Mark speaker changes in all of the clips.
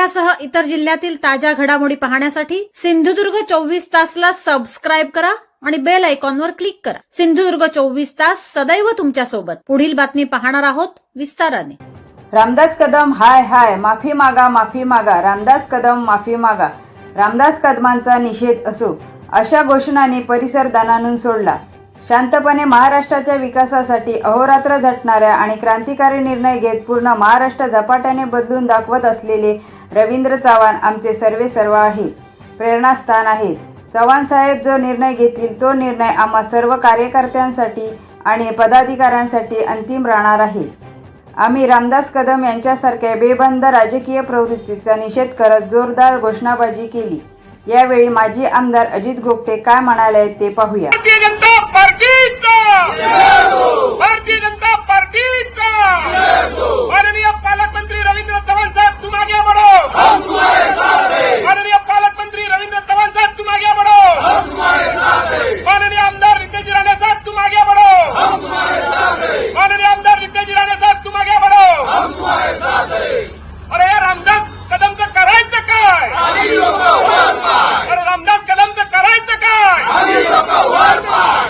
Speaker 1: जिल्ह्यासह इतर जिल्ह्यातील ताज्या घडामोडी पाहण्यासाठी सिंधुदुर्ग चोवीस तासला सबस्क्राईब करा आणि बेल आयकॉनवर क्लिक करा. सिंधुदुर्ग चोवीस तास सदैव तुमच्यासोबत पुढील बातमी पाहणार आहोत विस्ताराने.
Speaker 2: रामदास कदम हाय हाय माफी मागा माफी मागा रामदास कदम माफी मागा. रामदास कदमांचा निषेध असो अशा घोषणाने परिसर दानानून सोडला. शांतपणे महाराष्ट्राच्या विकासासाठी अहोरात्र झटणाऱ्या आणि क्रांतिकारी निर्णय घेत पूर्ण महाराष्ट्र झपाट्याने बदलून दाखवत असलेले रवींद्र चव्हाण आमचे सर्वे सर्व आहेत प्रेरणास्थान आहेत चव्हाण साहेब जो निर्णय घेतील तो निर्णय आम्हा सर्व कार्यकर्त्यांसाठी आणि पदाधिकाऱ्यांसाठी अंतिम राहणार आहे. आम्ही रामदास कदम यांच्यासारख्या बेबंद राजकीय प्रवृत्तीचा निषेध करत जोरदार घोषणाबाजी केली. यावेळी माजी आमदार अजित गोपटे काय म्हणाले ते पाहूया
Speaker 3: भारतीय जनता पार्टीचा भारतीय जनता पार्टीचा माननीय पालकमंत्री रवींद्र चव्हाण साहब तुम आगे बढ़ो माननीय पालकमंत्री रवींद्र चव्हाण साहब तुम आगे बढ़ो माननीय आमदार रितेश राणे साहब तुम आगे बढ़ो माननीय आमदार रितेश राणे साहब तुम आगे बढ़ो अरे या रामदास कदमचं करायचं काय अरे रामदास कदमचं करायचं काय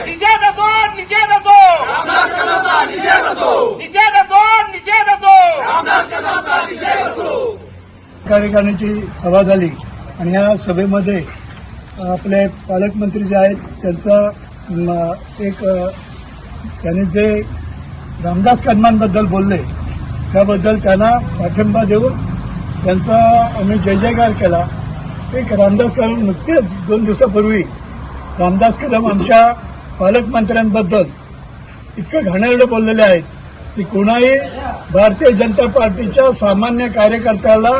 Speaker 3: निषेध असो निषेध असो निषेध असो निषेध असो
Speaker 4: कार्यकारिणीची सभा झाली आणि या सभेमध्ये आपले पालकमंत्री जे आहेत त्यांचा एक त्यांनी जे रामदास कदमांबद्दल बोलले त्याबद्दल त्यांना पाठिंबा देऊन त्यांचा आम्ही जय जयकार केला. एक रामदास कदम नुकतेच दोन दिवसापूर्वी रामदास कदम आमच्या पालकमंत्र्यांबद्दल इतकं घाणेरडं बोललेले आहेत की कोणाही भारतीय जनता पार्टीच्या सामान्य कार्यकर्त्याला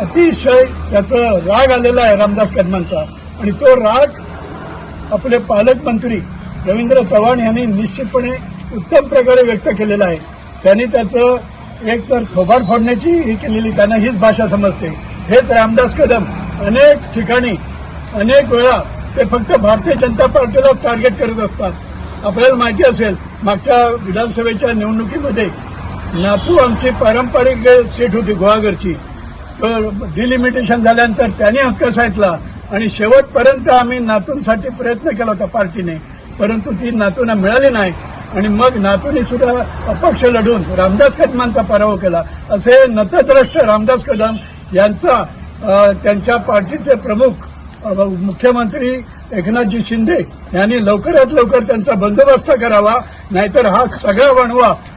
Speaker 4: अतिशय त्याचं राग आलेला आहे रामदास कदमांचा. आणि तो राग आपले पालकमंत्री रवींद्र चव्हाण यांनी निश्चितपणे उत्तम प्रकारे व्यक्त केलेला आहे. त्यांनी त्याचं एक तर खोबाड फोडण्याची ही केलेली त्यांना हीच भाषा समजते. हेच रामदास कदम अनेक ठिकाणी अनेक वेळा ते फक्त भारतीय जनता पार्टीला टार्गेट करत असतात. आपल्याला माहिती असेल मागच्या विधानसभेच्या निवडणुकीमध्ये नातू आमची पारंपरिक सीट होती गुहागरची. डिलिमिटेशन झाल्यानंतर त्यांनी हक्क साठला आणि शेवटपर्यंत आम्ही नातूंसाठी प्रयत्न केला होता पार्टीने. परंतु ती नातूंना मिळाली नाही. आणि मग नातूने सुद्धा अपक्ष लढून रामदास कदमांचा पराभव केला. असे नतद्रष्ट रामदास कदम यांचा त्यांच्या पार्टीचे प्रमुख मुख्यमंत्री एकनाथजी शिंदे यांनी लवकरात लवकर त्यांचा बंदोबस्त करावा नाहीतर हा सगळा वणवा